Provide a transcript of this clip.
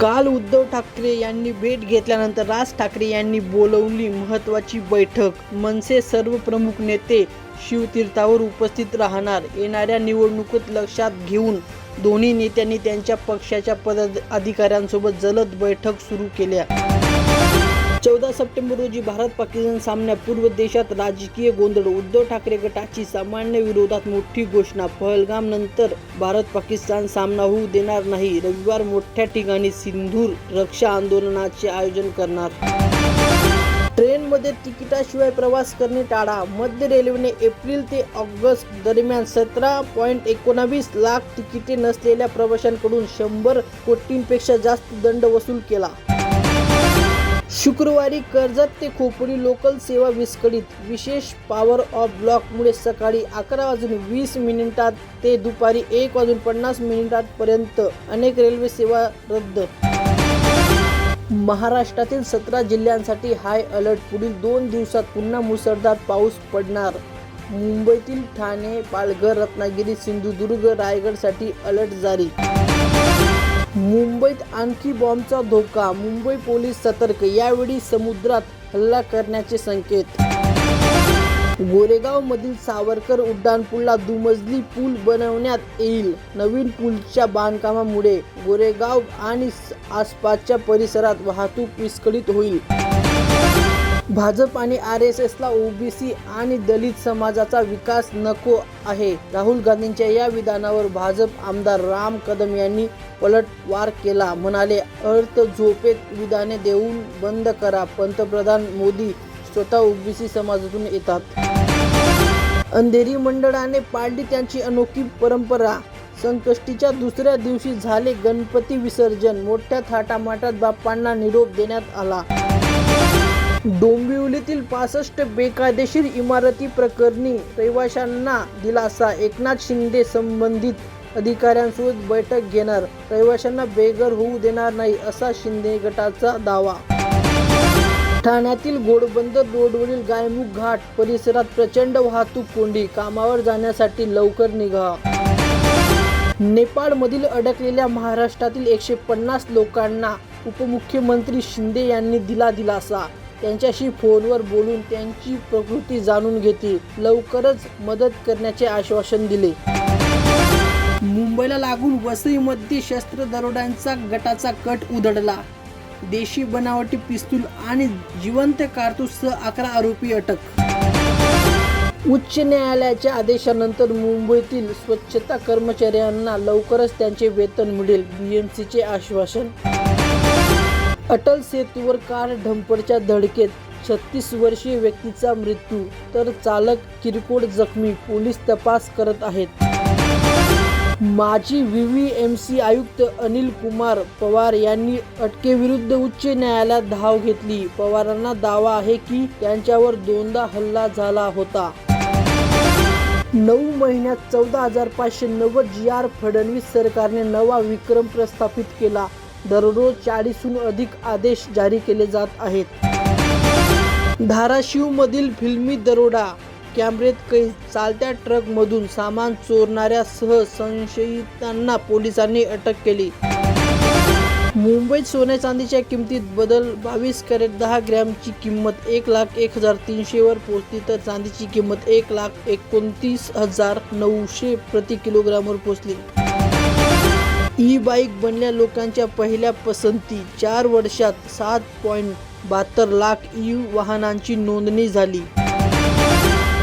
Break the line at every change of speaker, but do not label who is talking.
काल उद्धव ठाकरे यांनी भेट घेतल्यानंतर राज ठाकरे यांनी बोलवली महत्त्वाची बैठक. मनसे सर्व प्रमुख नेते शिवतीर्थावर उपस्थित राहणार येणाऱ्या निवडणुकीत लक्षात घेऊन दोन्ही नेत्यांनी त्यांच्या पक्षाच्या पदाधिकाऱ्यांसोबत जलद बैठक सुरू केल्या. चौदा सप्टेंबर रोजी भारत पाकिस्तान सामन्यापूर्व देशात राजकीय गोंधळ. उद्धव ठाकरे गटाची सामान्य विरोधात मोठी घोषणा. पहलगाम नंतर भारत पाकिस्तान सामना होऊ देणार नाही. रविवार मोठ्या ठिकाणी सिंधूर रक्षा आंदोलनाचे आयोजन करणार. ट्रेनमध्ये तिकिटाशिवाय प्रवास करणे टाळा. मध्य रेल्वेने एप्रिल ते ऑगस्ट दरम्यान सतरा पॉईंट एकोणावीस लाख तिकिटे नसलेल्या प्रवाशांकडून शंभर कोटींपेक्षा जास्त दंड वसूल केला. शुक्रवारी कर्जत ते खोपोली लोकल सेवा विस्कळीत. विशेष पॉवर ऑफ ब्लॉकमुळे सकाळी अकरा वाजून वीस मिनिटात ते दुपारी एक वाजून पन्नास मिनिटांपर्यंत अनेक रेल्वे सेवा रद्द. महाराष्ट्रातील सतरा जिल्ह्यांसाठी हाय अलर्ट पुढील दोन दिवसात पुन्हा मुसळधार पाऊस पडणार. मुंबईतील ठाणे पालघर रत्नागिरी सिंधुदुर्ग रायगडसाठी अलर्ट जारी. मुंबईत आणखी बॉम्बचा धोका मुंबई पोलीस सतर्क यावेळी समुद्रात हल्ला करण्याचे संकेत. गोरेगाव मधील सावरकर उड्डाणपूलला दुमजली पूल बनवण्यात येईल. नवीन पूलच्या बांधकामामुळे गोरेगाव आणि आसपासच्या परिसरात वाहतूक विस्कळीत होईल. भाजप आणि आर एस एसला ओबीसी आणि दलित समाजाचा विकास नको आहे. राहुल गांधींच्या या विधानावर भाजप आमदार राम कदम यांनी पलटवार केला. म्हणाले अर्थ झोपेत विधाने देऊन बंद करा. पंतप्रधान मोदी स्वतः ओबीसी समाजातून येतात. अंधेरी मंडळाने पाळली त्यांची अनोखी परंपरा. संकष्टीच्या दुसऱ्या दिवशी झाले गणपती विसर्जन. मोठ्या थाटामाटात बाप्पांना निरोप देण्यात आला. डोंबिवलीतील पासष्ट बेकायदेशीर इमारती प्रकरणी रहिवाशांना दिलासा. एकनाथ शिंदे संबंधित अधिकाऱ्यांसोबत बैठक घेणार. रहिवाशांना बेघर होऊ देणार नाही असा शिंदे गटाचा दावा. ठाण्यातील गोडबंदर रोडवरील गायमुख घाट परिसरात प्रचंड वाहतूक कोंडी. कामावर जाण्यासाठी लवकर निघा. नेपाळमधील अडकलेल्या महाराष्ट्रातील एकशे पन्नास लोकांना उपमुख्यमंत्री शिंदे यांनी दिला दिलासा. त्यांच्याशी फोनवर बोलून त्यांची प्रकृती जाणून घेतील. लवकरच मदत करण्याचे आश्वासन दिले. मुंबईला लागून वसईमध्ये शस्त्र दरोड्यांचा गटाचा कट उधळला. देशी बनावटी पिस्तूल आणि जिवंत कारतूससह अकरा आरोपी अटक. उच्च न्यायालयाच्या आदेशानंतर मुंबईतील स्वच्छता कर्मचाऱ्यांना लवकरच त्यांचे वेतन मिळेल बीएमसीचे आश्वासन अटल सेतूवर कार ढंपरच्या धडकेत छत्तीस वर्षीय व्यक्तीचा मृत्यू तर चालक किरकोळ जखमी पोलीस तपास करत आहेत. माजी व्ही एम सी आयुक्त अनिल कुमार पवार यांनी अटकेविरुद्ध उच्च न्यायालयात धाव घेतली. पवारांना दावा आहे की त्यांच्यावर दोनदा हल्ला झाला होता. नऊ महिन्यात चौदा हजार पाचशे नव्वद जी आर फडणवीस सरकारने नवा विक्रम प्रस्थापित केला. दररोज चाळीसहून अधिक आदेश जारी केले जात आहेत. धाराशिवमधील फिल्मी दरोडा कॅमेरेत कैद चालत्या ट्रकमधून सामान चोरणाऱ्या सह संशयितांना पोलिसांनी अटक केली. मुंबईत सोन्या चांदीच्या किमतीत बदल बावीस कॅरेट दहा ग्रॅमची किंमत एक लाख एक हजार तीनशेवर पोहोचली तर चांदीची किंमत एक लाख एकोणतीस हजार नऊशे प्रति किलोग्रामवर पोहोचली. ई बाईक बनल्या लोकांच्या पहिल्या पसंती. चार वर्षात सात पॉईंट बहात्तर लाख ई वाहनांची नोंदणी झाली.